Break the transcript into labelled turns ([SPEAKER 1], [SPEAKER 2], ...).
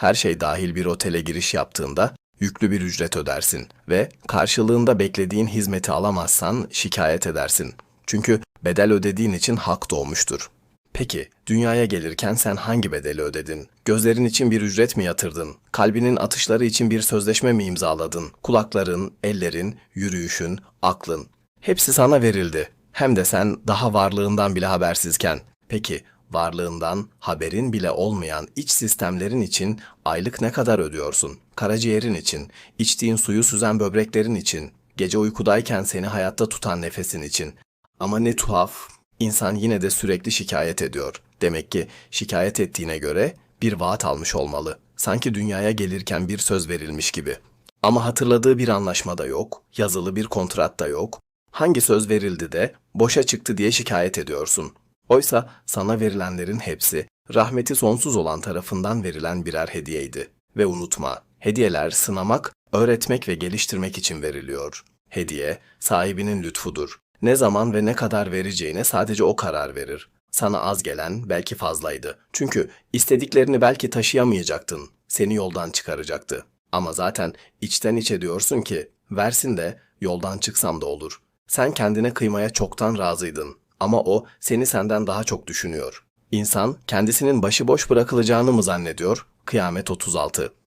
[SPEAKER 1] her şey dahil bir otele giriş yaptığında yüklü bir ücret ödersin ve karşılığında beklediğin hizmeti alamazsan şikayet edersin. Çünkü bedel ödediğin için hak doğmuştur. Peki, dünyaya gelirken sen hangi bedeli ödedin? Gözlerin için bir ücret mi yatırdın? Kalbinin atışları için bir sözleşme mi imzaladın? Kulakların, ellerin, yürüyüşün, aklın. Hepsi sana verildi. Hem de sen daha varlığından bile habersizken. Peki, varlığından haberin bile olmayan iç sistemlerin için aylık ne kadar ödüyorsun? Karaciğerin için, içtiğin suyu süzen böbreklerin için, gece uykudayken seni hayatta tutan nefesin için. Ama ne tuhaf, insan yine de sürekli şikayet ediyor. Demek ki şikayet ettiğine göre bir vaat almış olmalı. Sanki dünyaya gelirken bir söz verilmiş gibi. Ama hatırladığı bir anlaşma da yok, yazılı bir kontrat da yok. Hangi söz verildi de boşa çıktı diye şikayet ediyorsun. Oysa sana verilenlerin hepsi rahmeti sonsuz olan tarafından verilen birer hediyeydi. Ve unutma, hediyeler sınamak, öğretmek ve geliştirmek için veriliyor. Hediye, sahibinin lütfudur. Ne zaman ve ne kadar vereceğine sadece o karar verir. Sana az gelen belki fazlaydı. Çünkü istediklerini belki taşıyamayacaktın. Seni yoldan çıkaracaktı. Ama zaten içten içe diyorsun ki, versin de yoldan çıksam da olur. Sen kendine kıymaya çoktan razıydın. Ama o seni senden daha çok düşünüyor. İnsan kendisinin başıboş bırakılacağını mı zannediyor? Kıyamet 36